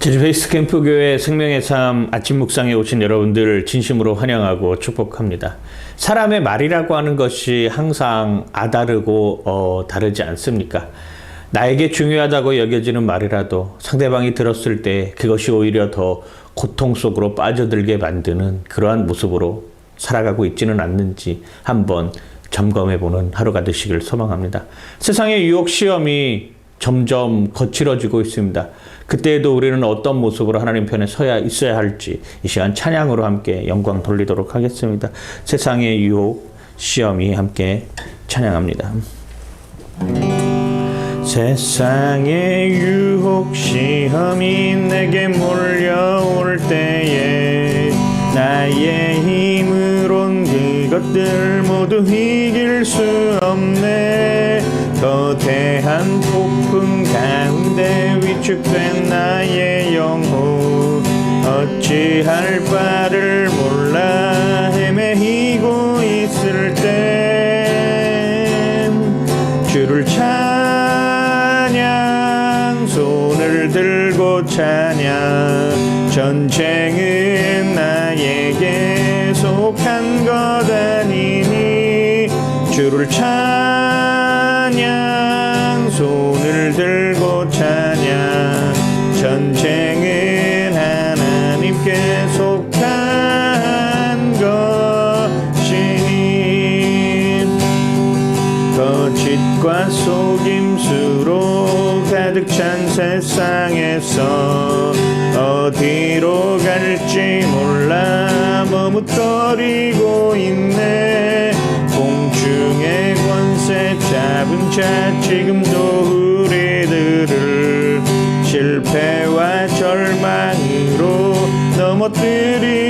제주 베이스 캠프 교회 생명의 삶 아침 묵상에 오신 여러분들 진심으로 환영하고 축복합니다. 사람의 말이라고 하는 것이 항상 아다르고 어, 다르지 않습니까? 나에게 중요하다고 여겨지는 말이라도 상대방이 들었을 때 그것이 오히려 더 고통 속으로 빠져들게 만드는 그러한 모습으로 살아가고 있지는 않는지 한번 점검해 보는 하루가 되시길 소망합니다. 세상의 유혹 시험이 점점 거칠어지고 있습니다. 그때에도 우리는 어떤 모습으로 하나님 편에 서야 있어야 할지 이 시간 찬양으로 함께 영광 돌리도록 하겠습니다. 세상의 유혹 시험이 함께 찬양합니다. 세상의 유혹 시험이 내게 몰려올 때에 나의 힘으론 그것들 모두 이길 수 없네 거대한 폭풍 가운데 위축된 나의 영혼. 어찌할 바를 몰라 헤매이고 있을 때 주를 찬양 손을 들고 찬양. 전쟁은 나에게 속한 것 아니니 주를 찬양 세상에서 어디로 갈지 몰라. 머뭇거리고 있네. 공중의 권세 잡은 자 지금도 우리들을 실패와 절망으로 넘어뜨리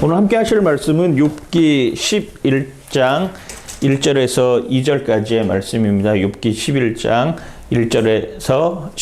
오늘 함께 하실 말씀은 욥기 11장 1절에서 2절까지의 말씀입니다. 욥기 11장 1절에서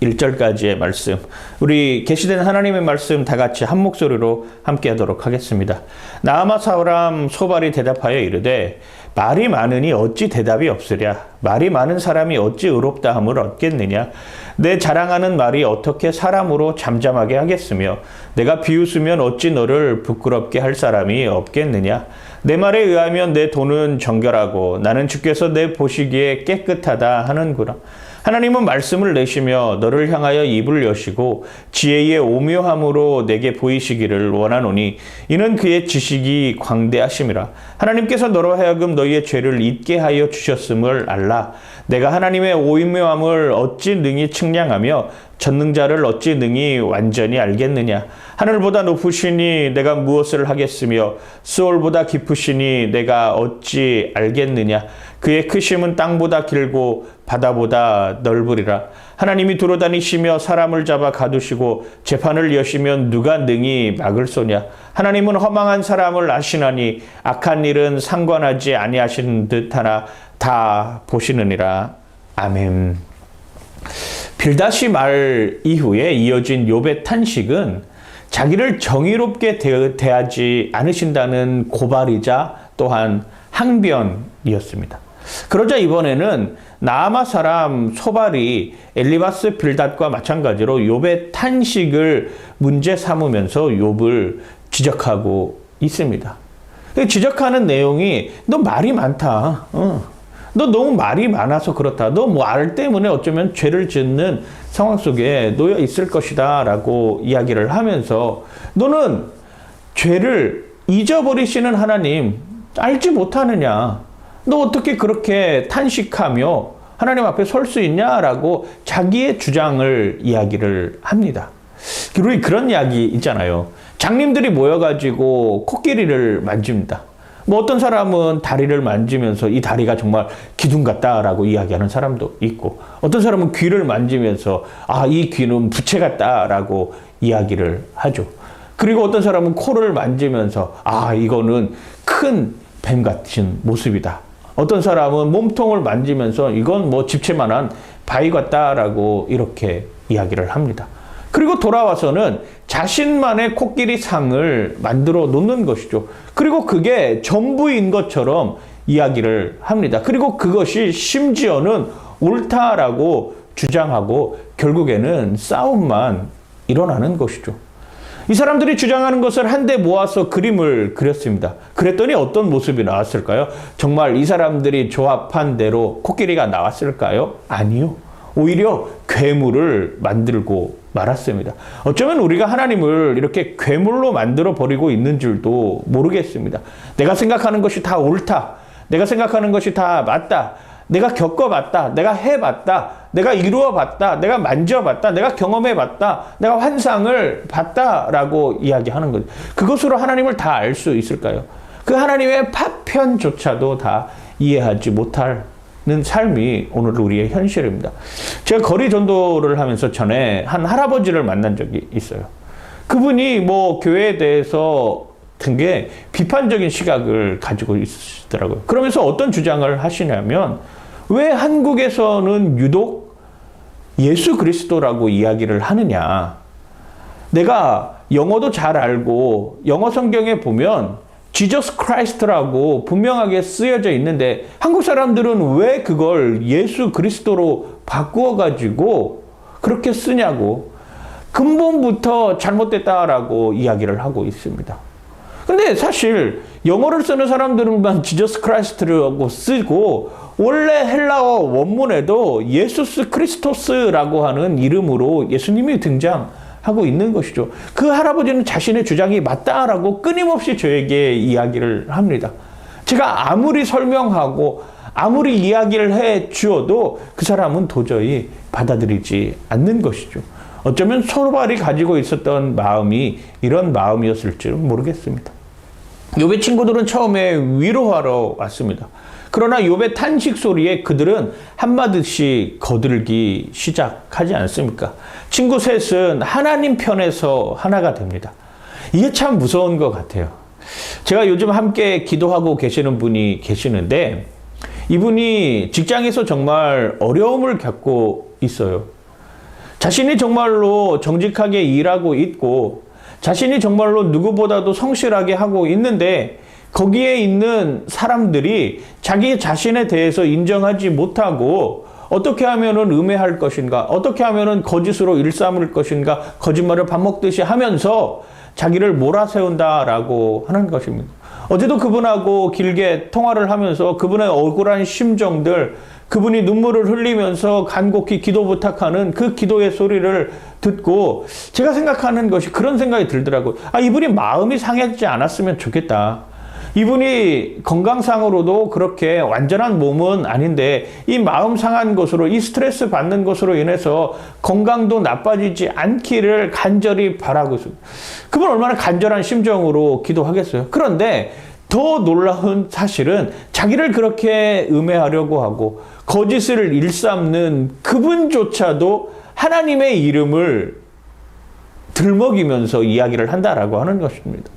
11절까지의 말씀. 우리 계시된 하나님의 말씀 다 같이 한 목소리로 함께 하도록 하겠습니다. 나아마 사람 소발이 대답하여 이르되 말이 많으니 어찌 대답이 없으랴 말이 많은 사람이 어찌 의롭다 함을 얻겠느냐 내 자랑하는 말이 어떻게 사람으로 잠잠하게 하겠으며 내가 비웃으면 어찌 너를 부끄럽게 할 사람이 없겠느냐 내 말에 의하면 내 돈은 정결하고 나는 주께서 내 보시기에 깨끗하다 하는구나 하나님은 말씀을 내시며 너를 향하여 입을 여시고 지혜의 오묘함으로 내게 보이시기를 원하노니 이는 그의 지식이 광대하심이라. 하나님께서 너로 하여금 너희의 죄를 잊게 하여 주셨음을 알라. 내가 하나님의 오묘함을 어찌 능히 측량하며 전능자를 어찌 능히 완전히 알겠느냐. 하늘보다 높으시니 내가 무엇을 하겠으며 수월보다 깊으시니 내가 어찌 알겠느냐. 그의 크심은 땅보다 길고 바다보다 넓으리라. 하나님이 두루다니시며 사람을 잡아 가두시고 재판을 여시면 누가 능히 막을 소냐. 하나님은 허망한 사람을 아시나니 악한 일은 상관하지 아니하시는 듯하나 다 보시느니라. 아멘. 빌다시 말 이후에 이어진 욥의 탄식은 자기를 정의롭게 대하지 않으신다는 고발이자 또한 항변이었습니다. 그러자 이번에는 나아마 사람 소발이 엘리바스 빌닷과 마찬가지로 욥의 탄식을 문제 삼으면서 욥을 지적하고 있습니다. 지적하는 내용이 너 말이 많다. 어. 너 너무 말이 많아서 그렇다. 너 뭐 알 때문에 어쩌면 죄를 짓는 상황 속에 놓여 있을 것이다. 라고 이야기를 하면서 너는 죄를 잊어버리시는 하나님 알지 못하느냐. 너 어떻게 그렇게 탄식하며 하나님 앞에 설 수 있냐라고 자기의 주장을 이야기를 합니다. 그리고 그런 이야기 있잖아요. 장님들이 모여가지고 코끼리를 만집니다. 뭐 어떤 사람은 다리를 만지면서 이 다리가 정말 기둥 같다라고 이야기하는 사람도 있고 어떤 사람은 귀를 만지면서 아, 이 귀는 부채 같다라고 이야기를 하죠. 그리고 어떤 사람은 코를 만지면서 아, 이거는 큰 뱀 같은 모습이다. 어떤 사람은 몸통을 만지면서 이건 뭐 집채만한 바위 같다라고 이렇게 이야기를 합니다. 그리고 돌아와서는 자신만의 코끼리 상을 만들어 놓는 것이죠. 그리고 그게 전부인 것처럼 이야기를 합니다. 그리고 그것이 심지어는 옳다라고 주장하고 결국에는 싸움만 일어나는 것이죠. 이 사람들이 주장하는 것을 한데 모아서 그림을 그렸습니다. 그랬더니 어떤 모습이 나왔을까요? 정말 이 사람들이 조합한 대로 코끼리가 나왔을까요? 아니요. 오히려 괴물을 만들고 말았습니다. 어쩌면 우리가 하나님을 이렇게 괴물로 만들어 버리고 있는 줄도 모르겠습니다. 내가 생각하는 것이 다 옳다. 내가 생각하는 것이 다 맞다. 내가 겪어봤다. 내가 해봤다. 내가 이루어봤다. 내가 만져봤다. 내가 경험해봤다. 내가 환상을 봤다라고 이야기하는 거죠. 그것으로 하나님을 다 알 수 있을까요? 그 하나님의 파편조차도 다 이해하지 못할 는 삶이 오늘 우리의 현실입니다. 제가 거리 전도를 하면서 전에 한 할아버지를 만난 적이 있어요. 그분이 뭐 교회에 대해서 되게 비판적인 시각을 가지고 있으시더라고요. 그러면서 어떤 주장을 하시냐면 왜 한국에서는 유독 예수 그리스도라고 이야기를 하느냐. 내가 영어도 잘 알고 영어 성경에 보면 지저스 크라이스트라고 분명하게 쓰여져 있는데 한국 사람들은 왜 그걸 예수 그리스도로 바꾸어 가지고 그렇게 쓰냐고 근본부터 잘못됐다라고 이야기를 하고 있습니다. 근데 사실 영어를 쓰는 사람들만 지저스 크라이스트라고 쓰고 원래 헬라어 원문에도 예수스 크리스토스라고 하는 이름으로 예수님이 등장 하고 있는 것이죠. 그 할아버지는 자신의 주장이 맞다라고 끊임없이 저에게 이야기를 합니다. 제가 아무리 설명하고 아무리 이야기를 해 주어도 그 사람은 도저히 받아들이지 않는 것이죠. 어쩌면 소발이 가지고 있었던 마음이 이런 마음이었을지 모르겠습니다. 요배 친구들은 처음에 위로하러 왔습니다. 그러나 욥의 탄식 소리에 그들은 한마디씩 거들기 시작하지 않습니까? 친구 셋은 하나님 편에서 하나가 됩니다. 이게 참 무서운 것 같아요. 제가 요즘 함께 기도하고 계시는 분이 계시는데 이분이 직장에서 정말 어려움을 겪고 있어요. 자신이 정말로 정직하게 일하고 있고 자신이 정말로 누구보다도 성실하게 하고 있는데 거기에 있는 사람들이 자기 자신에 대해서 인정하지 못하고 어떻게 하면은 음해할 것인가? 어떻게 하면은 거짓으로 일삼을 것인가? 거짓말을 밥 먹듯이 하면서 자기를 몰아세운다라고 하는 것입니다. 어제도 그분하고 길게 통화를 하면서 그분의 억울한 심정들, 그분이 눈물을 흘리면서 간곡히 기도 부탁하는 그 기도의 소리를 듣고 제가 생각하는 것이 그런 생각이 들더라고요. 아, 이분이 마음이 상하지 않았으면 좋겠다. 이분이 건강상으로도 그렇게 완전한 몸은 아닌데 이 마음 상한 것으로 이 스트레스 받는 것으로 인해서 건강도 나빠지지 않기를 간절히 바라고 있습니다. 그분 얼마나 간절한 심정으로 기도하겠어요. 그런데 더 놀라운 사실은 자기를 그렇게 음해하려고 하고 거짓을 일삼는 그분조차도 하나님의 이름을 들먹이면서 이야기를 한다라고 하는 것입니다.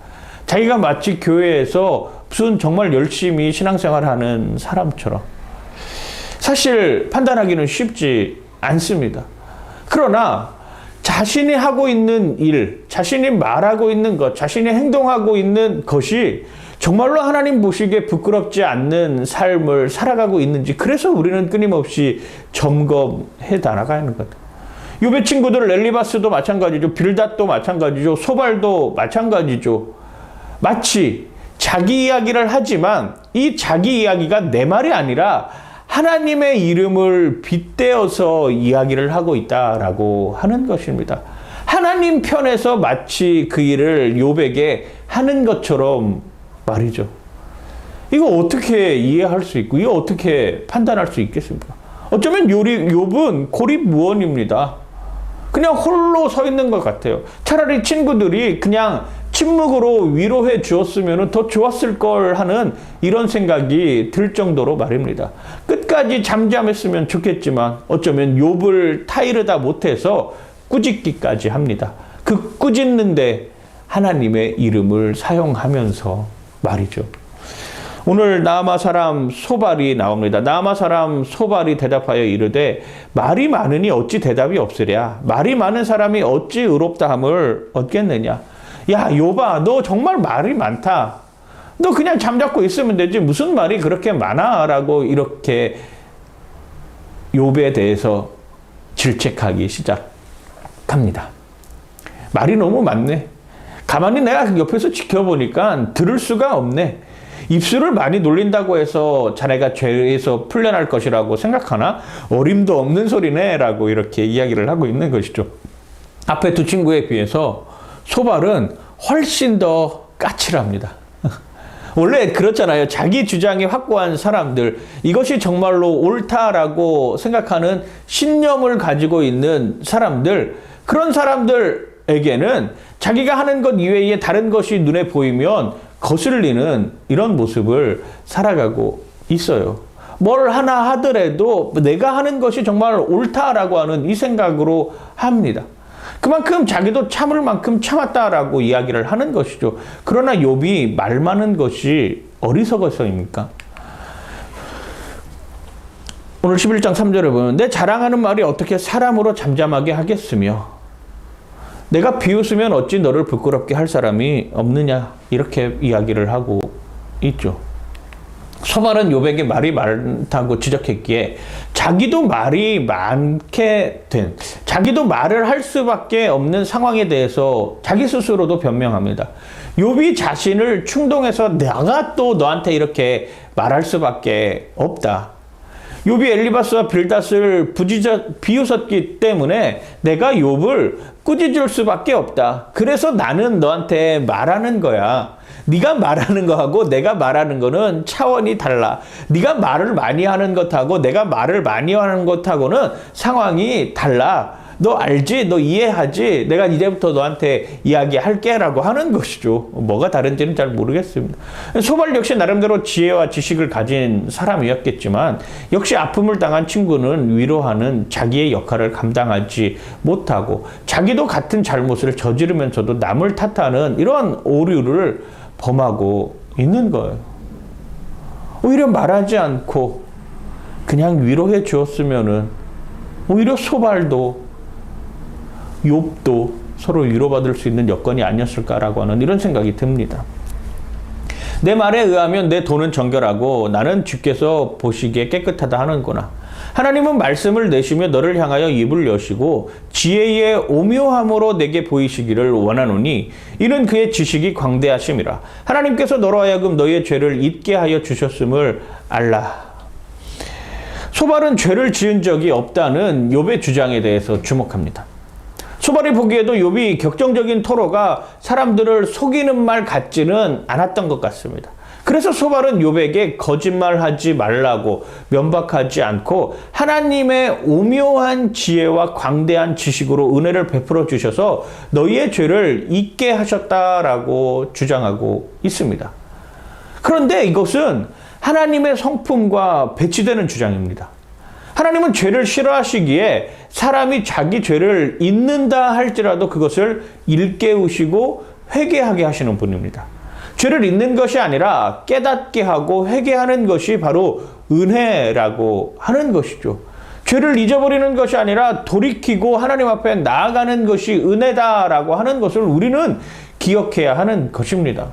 자기가 마치 교회에서 무슨 정말 열심히 신앙생활 하는 사람처럼. 사실 판단하기는 쉽지 않습니다. 그러나 자신이 하고 있는 일, 자신이 말하고 있는 것, 자신이 행동하고 있는 것이 정말로 하나님 보시기에 부끄럽지 않는 삶을 살아가고 있는지 그래서 우리는 끊임없이 점검해 나가는 것. 요배 친구들 렐리바스도 마찬가지죠. 빌닷도 마찬가지죠. 소발도 마찬가지죠. 마치 자기 이야기를 하지만 이 자기 이야기가 내 말이 아니라 하나님의 이름을 빗대어서 이야기를 하고 있다라고 하는 것입니다. 하나님 편에서 마치 그 일을 요백에 하는 것처럼 말이죠. 이거 어떻게 이해할 수 있고, 이거 어떻게 판단할 수 있겠습니까? 어쩌면 요리, 욥은 고립무원입니다. 그냥 홀로 서 있는 것 같아요. 차라리 친구들이 그냥 침묵으로 위로해 주었으면 더 좋았을 걸 하는 이런 생각이 들 정도로 말입니다. 끝까지 잠잠했으면 좋겠지만 어쩌면 욥을 타이르다 못해서 꾸짖기까지 합니다. 그 꾸짖는데 하나님의 이름을 사용하면서 말이죠. 오늘 나아마 사람 소발이 나옵니다. 나아마 사람 소발이 대답하여 이르되 말이 많으니 어찌 대답이 없으랴 말이 많은 사람이 어찌 의롭다함을 얻겠느냐 야 요바 너 정말 말이 많다 너 그냥 잠자고 있으면 되지 무슨 말이 그렇게 많아라고 이렇게 욥에 대해서 질책하기 시작합니다. 말이 너무 많네. 가만히 내가 옆에서 지켜보니까 들을 수가 없네. 입술을 많이 놀린다고 해서 자네가 죄에서 풀려날 것이라고 생각하나? 어림도 없는 소리네. 라고 이렇게 이야기를 하고 있는 것이죠. 앞에 두 친구에 비해서 소발은 훨씬 더 까칠합니다. 원래 그렇잖아요. 자기 주장이 확고한 사람들, 이것이 정말로 옳다라고 생각하는 신념을 가지고 있는 사람들, 그런 사람들 에게는 자기가 하는 것 이외에 다른 것이 눈에 보이면 거슬리는 이런 모습을 살아가고 있어요. 뭘 하나 하더라도 내가 하는 것이 정말 옳다라고 하는 이 생각으로 합니다. 그만큼 자기도 참을 만큼 참았다라고 이야기를 하는 것이죠. 그러나 욥이 말 많은 것이 어리석어서입니까? 오늘 11장 3절을 보면 내 자랑하는 말이 어떻게 사람으로 잠잠하게 하겠으며 내가 비웃으면 어찌 너를 부끄럽게 할 사람이 없느냐 이렇게 이야기를 하고 있죠. 소말은 요백의 말이 많다고 지적했기에 자기도 말이 많게 된 자기도 말을 할 수밖에 없는 상황에 대해서 자기 스스로도 변명합니다. 욥이 자신을 충동해서 내가 또 너한테 이렇게 말할 수밖에 없다. 욥이 엘리바스와 빌닷을 부지저 비웃었기 때문에 내가 욥을 꾸짖을 수밖에 없다. 그래서 나는 너한테 말하는 거야. 네가 말하는 거하고 내가 말하는 거는 차원이 달라. 네가 말을 많이 하는 것하고 내가 말을 많이 하는 것하고는 상황이 달라. 너 알지? 너 이해하지? 내가 이제부터 너한테 이야기할게 라고 하는 것이죠. 뭐가 다른지는 잘 모르겠습니다. 소발 역시 나름대로 지혜와 지식을 가진 사람이었겠지만 역시 아픔을 당한 친구는 위로하는 자기의 역할을 감당하지 못하고 자기도 같은 잘못을 저지르면서도 남을 탓하는 이런 오류를 범하고 있는 거예요. 오히려 말하지 않고 그냥 위로해 주었으면은 오히려 소발도 욥도 서로 위로받을 수 있는 여건이 아니었을까라고 하는 이런 생각이 듭니다. 내 말에 의하면 내 돈은 정결하고 나는 주께서 보시기에 깨끗하다 하는구나. 하나님은 말씀을 내시며 너를 향하여 입을 여시고 지혜의 오묘함으로 내게 보이시기를 원하노니 이는 그의 지식이 광대하심이라. 하나님께서 너로 하여금 너의 죄를 잊게 하여 주셨음을 알라. 소발은 죄를 지은 적이 없다는 욥의 주장에 대해서 주목합니다. 소발이 보기에도 욥이 격정적인 토로가 사람들을 속이는 말 같지는 않았던 것 같습니다. 그래서 소발은 욥에게 거짓말하지 말라고 면박하지 않고 하나님의 오묘한 지혜와 광대한 지식으로 은혜를 베풀어 주셔서 너희의 죄를 잊게 하셨다라고 주장하고 있습니다. 그런데 이것은 하나님의 성품과 배치되는 주장입니다. 하나님은 죄를 싫어하시기에 사람이 자기 죄를 잊는다 할지라도 그것을 일깨우시고 회개하게 하시는 분입니다. 죄를 잊는 것이 아니라 깨닫게 하고 회개하는 것이 바로 은혜라고 하는 것이죠. 죄를 잊어버리는 것이 아니라 돌이키고 하나님 앞에 나아가는 것이 은혜다라고 하는 것을 우리는 기억해야 하는 것입니다.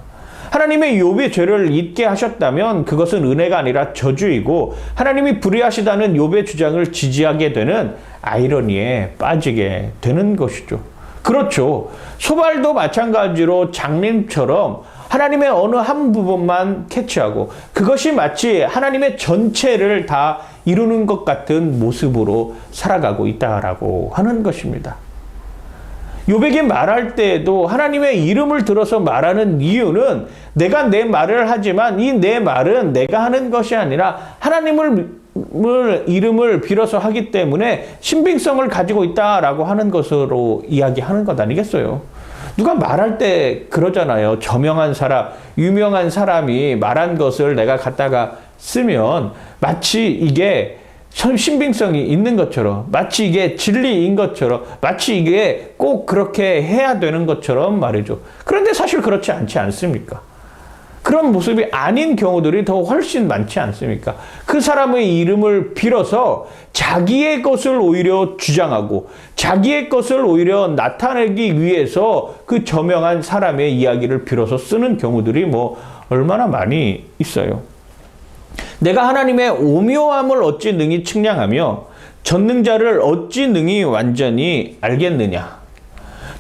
하나님의 욥의 죄를 잊게 하셨다면 그것은 은혜가 아니라 저주이고 하나님이 불의하시다는 욥의 주장을 지지하게 되는 아이러니에 빠지게 되는 것이죠. 그렇죠. 소발도 마찬가지로 장님처럼 하나님의 어느 한 부분만 캐치하고 그것이 마치 하나님의 전체를 다 이루는 것 같은 모습으로 살아가고 있다라고 하는 것입니다. 요백이 말할 때에도 하나님의 이름을 들어서 말하는 이유는 내가 내 말을 하지만 이 내 말은 내가 하는 것이 아니라 하나님을 이름을 빌어서 하기 때문에 신빙성을 가지고 있다라고 하는 것으로 이야기하는 것 아니겠어요? 누가 말할 때 그러잖아요. 저명한 사람, 유명한 사람이 말한 것을 내가 갖다가 쓰면 마치 이게 신빙성이 있는 것처럼 마치 이게 진리인 것처럼 마치 이게 꼭 그렇게 해야 되는 것처럼 말이죠. 그런데 사실 그렇지 않지 않습니까? 그런 모습이 아닌 경우들이 더 훨씬 많지 않습니까? 그 사람의 이름을 빌어서 자기의 것을 오히려 주장하고 자기의 것을 오히려 나타내기 위해서 그 저명한 사람의 이야기를 빌어서 쓰는 경우들이 뭐 얼마나 많이 있어요. 내가 하나님의 오묘함을 어찌 능히 측량하며 전능자를 어찌 능히 완전히 알겠느냐.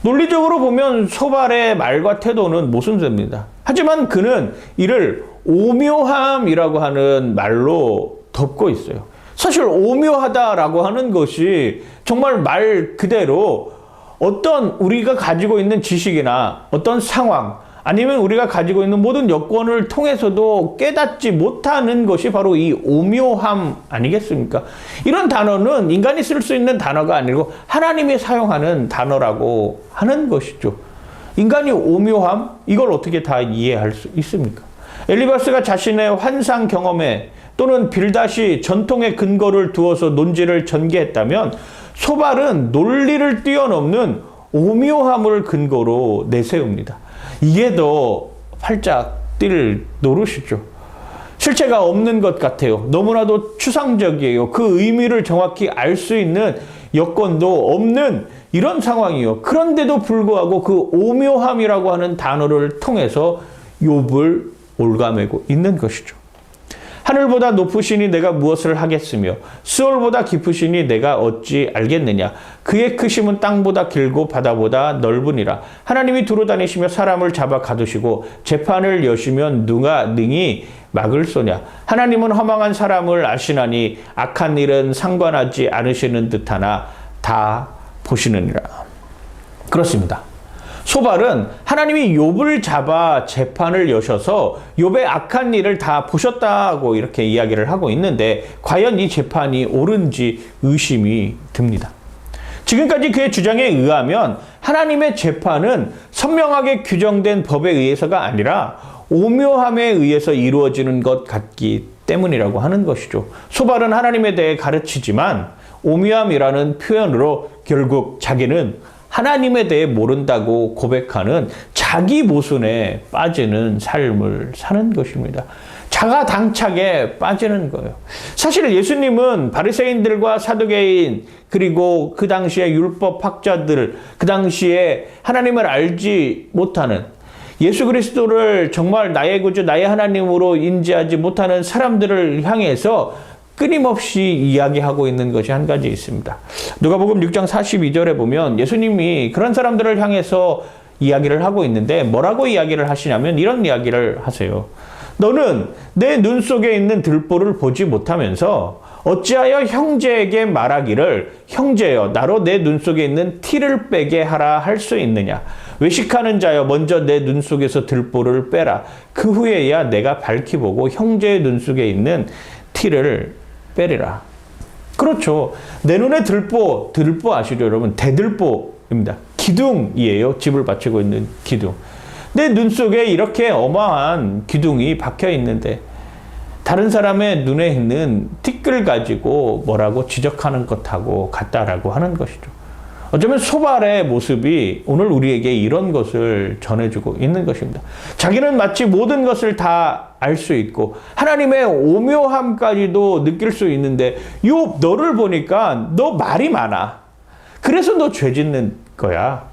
논리적으로 보면 소발의 말과 태도는 모순됩니다. 하지만 그는 이를 오묘함이라고 하는 말로 덮고 있어요. 사실 오묘하다라고 하는 것이 정말 말 그대로 어떤 우리가 가지고 있는 지식이나 어떤 상황, 아니면 우리가 가지고 있는 모든 여건을 통해서도 깨닫지 못하는 것이 바로 이 오묘함 아니겠습니까? 이런 단어는 인간이 쓸 수 있는 단어가 아니고 하나님이 사용하는 단어라고 하는 것이죠. 인간이 오묘함? 이걸 어떻게 다 이해할 수 있습니까? 엘리바스가 자신의 환상 경험에 또는 빌다시 전통의 근거를 두어서 논지를 전개했다면 소발은 논리를 뛰어넘는 오묘함을 근거로 내세웁니다. 이게 더 활짝 뛸 노릇이죠. 실체가 없는 것 같아요. 너무나도 추상적이에요. 그 의미를 정확히 알 수 있는 여건도 없는 이런 상황이요. 그런데도 불구하고 그 오묘함이라고 하는 단어를 통해서 욥을 올가매고 있는 것이죠. 하늘보다 높으시니 내가 무엇을 하겠으며 수월보다 깊으시니 내가 어찌 알겠느냐? 그의 크심은 땅보다 길고 바다보다 넓으니라. 하나님이 두루 다니시며 사람을 잡아 가두시고 재판을 여시면 누가 능히 막을 쏘냐? 하나님은 허망한 사람을 아시나니 악한 일은 상관하지 않으시는 듯하나 다 보시느니라. 그렇습니다. 소발은 하나님이 욥을 잡아 재판을 여셔서 욥의 악한 일을 다 보셨다고 이렇게 이야기를 하고 있는데 과연 이 재판이 옳은지 의심이 듭니다. 지금까지 그의 주장에 의하면 하나님의 재판은 선명하게 규정된 법에 의해서가 아니라 오묘함에 의해서 이루어지는 것 같기 때문이라고 하는 것이죠. 소발은 하나님에 대해 가르치지만 오묘함이라는 표현으로 결국 자기는 하나님에 대해 모른다고 고백하는 자기 모순에 빠지는 삶을 사는 것입니다. 자가 당착에 빠지는 거예요. 사실 예수님은 바리새인들과 사두개인 그리고 그 당시에 율법 학자들 그 당시에 하나님을 알지 못하는 예수 그리스도를 정말 나의 구주 나의 하나님으로 인지하지 못하는 사람들을 향해서 끊임없이 이야기하고 있는 것이 한 가지 있습니다. 누가복음 6장 42절에 보면 예수님이 그런 사람들을 향해서 이야기를 하고 있는데 뭐라고 이야기를 하시냐면 이런 이야기를 하세요. 너는 내 눈 속에 있는 들보를 보지 못하면서 어찌하여 형제에게 말하기를 형제여 나로 내 눈 속에 있는 티를 빼게 하라 할 수 있느냐 외식하는 자여 먼저 내 눈 속에서 들보를 빼라 그 후에야 내가 밝히 보고 형제의 눈 속에 있는 티를 빼리라. 그렇죠. 내 눈에 들보 들보 아시죠 여러분? 대들보입니다. 기둥이에요. 집을 받치고 있는 기둥. 내 눈 속에 이렇게 어마한 기둥이 박혀 있는데 다른 사람의 눈에 있는 티끌 가지고 뭐라고 지적하는 것하고 같다라고 하는 것이죠. 어쩌면 소발의 모습이 오늘 우리에게 이런 것을 전해주고 있는 것입니다. 자기는 마치 모든 것을 다 알 수 있고 하나님의 오묘함까지도 느낄 수 있는데 요 너를 보니까 너 말이 많아. 그래서 너 죄 짓는 거야.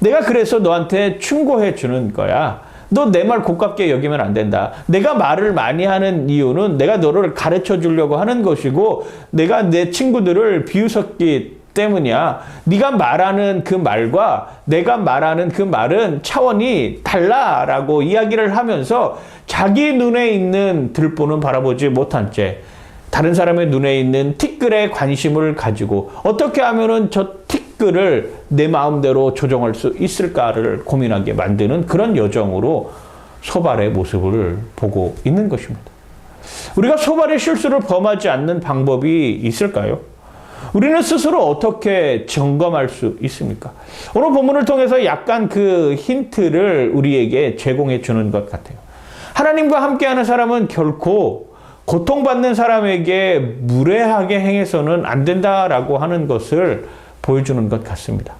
내가 그래서 너한테 충고해 주는 거야. 너 내 말 고깝게 여기면 안 된다. 내가 말을 많이 하는 이유는 내가 너를 가르쳐 주려고 하는 것이고 내가 내 친구들을 비웃었기 때문이야. 네가 말하는 그 말과 내가 말하는 그 말은 차원이 달라라고 이야기를 하면서 자기 눈에 있는 들보는 바라보지 못한 채 다른 사람의 눈에 있는 티끌에 관심을 가지고 어떻게 하면은 저 티끌을 내 마음대로 조정할 수 있을까를 고민하게 만드는 그런 여정으로 소발의 모습을 보고 있는 것입니다. 우리가 소발의 실수를 범하지 않는 방법이 있을까요? 우리는 스스로 어떻게 점검할 수 있습니까? 오늘 본문을 통해서 약간 그 힌트를 우리에게 제공해 주는 것 같아요. 하나님과 함께하는 사람은 결코 고통받는 사람에게 무례하게 행해서는 안 된다라고 하는 것을 보여주는 것 같습니다.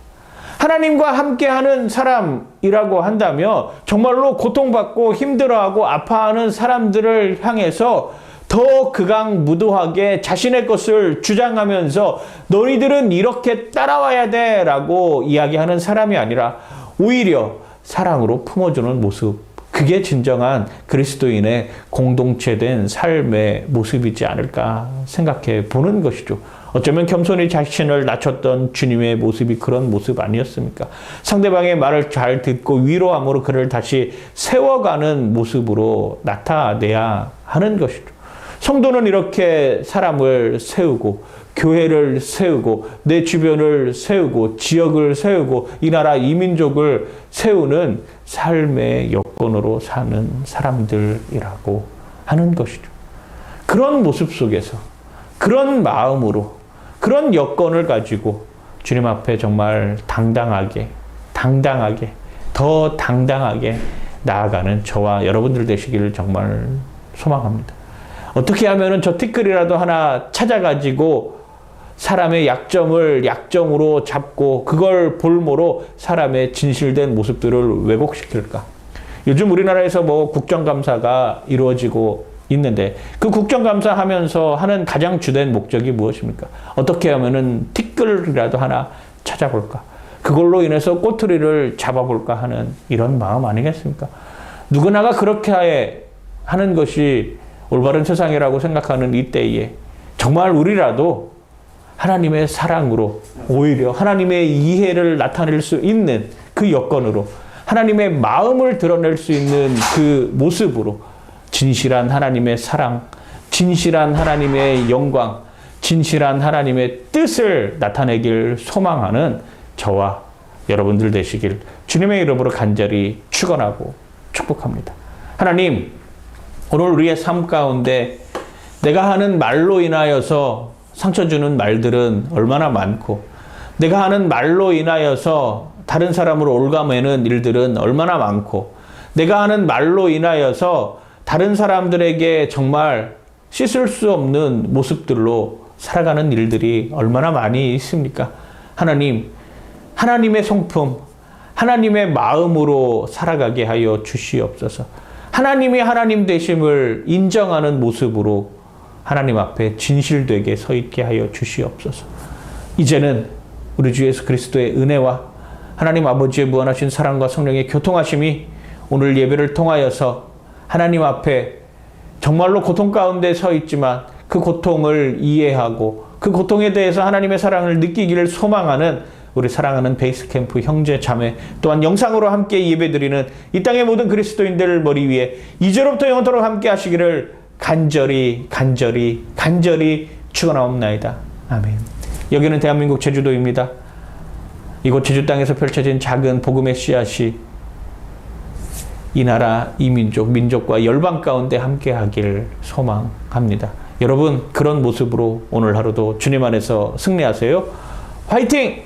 하나님과 함께하는 사람이라고 한다면 정말로 고통받고 힘들어하고 아파하는 사람들을 향해서 더 극악무도하게 자신의 것을 주장하면서 너희들은 이렇게 따라와야 돼 라고 이야기하는 사람이 아니라 오히려 사랑으로 품어주는 모습 그게 진정한 그리스도인의 공동체된 삶의 모습이지 않을까 생각해 보는 것이죠. 어쩌면 겸손히 자신을 낮췄던 주님의 모습이 그런 모습 아니었습니까? 상대방의 말을 잘 듣고 위로함으로 그를 다시 세워가는 모습으로 나타내야 하는 것이죠. 성도는 이렇게 사람을 세우고 교회를 세우고 내 주변을 세우고 지역을 세우고 이 나라 이민족을 세우는 삶의 여건으로 사는 사람들이라고 하는 것이죠. 그런 모습 속에서 그런 마음으로 그런 여건을 가지고 주님 앞에 정말 당당하게 당당하게 더 당당하게 나아가는 저와 여러분들 되시기를 정말 소망합니다. 어떻게 하면은 저 티끌이라도 하나 찾아가지고 사람의 약점을 약점으로 잡고 그걸 볼모로 사람의 진실된 모습들을 왜곡시킬까? 요즘 우리나라에서 뭐 국정감사가 이루어지고 있는데 그 국정감사 하면서 하는 가장 주된 목적이 무엇입니까? 어떻게 하면은 티끌이라도 하나 찾아볼까? 그걸로 인해서 꼬투리를 잡아볼까 하는 이런 마음 아니겠습니까? 누구나가 그렇게 하는 것이 올바른 세상이라고 생각하는 이 때에 정말 우리라도 하나님의 사랑으로 오히려 하나님의 이해를 나타낼 수 있는 그 여건으로 하나님의 마음을 드러낼 수 있는 그 모습으로 진실한 하나님의 사랑, 진실한 하나님의 영광, 진실한 하나님의 뜻을 나타내길 소망하는 저와 여러분들 되시길 주님의 이름으로 간절히 축원하고 축복합니다. 하나님 오늘 우리의 삶 가운데 내가 하는 말로 인하여서 상처 주는 말들은 얼마나 많고 내가 하는 말로 인하여서 다른 사람을 올가매는 일들은 얼마나 많고 내가 하는 말로 인하여서 다른 사람들에게 정말 씻을 수 없는 모습들로 살아가는 일들이 얼마나 많이 있습니까? 하나님, 하나님의 성품, 하나님의 마음으로 살아가게 하여 주시옵소서. 하나님이 하나님 되심을 인정하는 모습으로 하나님 앞에 진실되게 서 있게 하여 주시옵소서. 이제는 우리 주 예수 그리스도의 은혜와 하나님 아버지의 무한하신 사랑과 성령의 교통하심이 오늘 예배를 통하여서 하나님 앞에 정말로 고통 가운데 서 있지만 그 고통을 이해하고 그 고통에 대해서 하나님의 사랑을 느끼기를 소망하는 우리 사랑하는 베이스캠프 형제 자매 또한 영상으로 함께 예배드리는 이 땅의 모든 그리스도인들을 머리 위에 이제로부터 영원토록 함께 하시기를 간절히 간절히 간절히 축원하옵나이다. 아멘. 여기는 대한민국 제주도입니다. 이곳 제주 땅에서 펼쳐진 작은 복음의 씨앗이 이 나라, 이 민족, 민족과 열방 가운데 함께 하길 소망합니다. 여러분, 그런 모습으로 오늘 하루도 주님 안에서 승리하세요. 화이팅!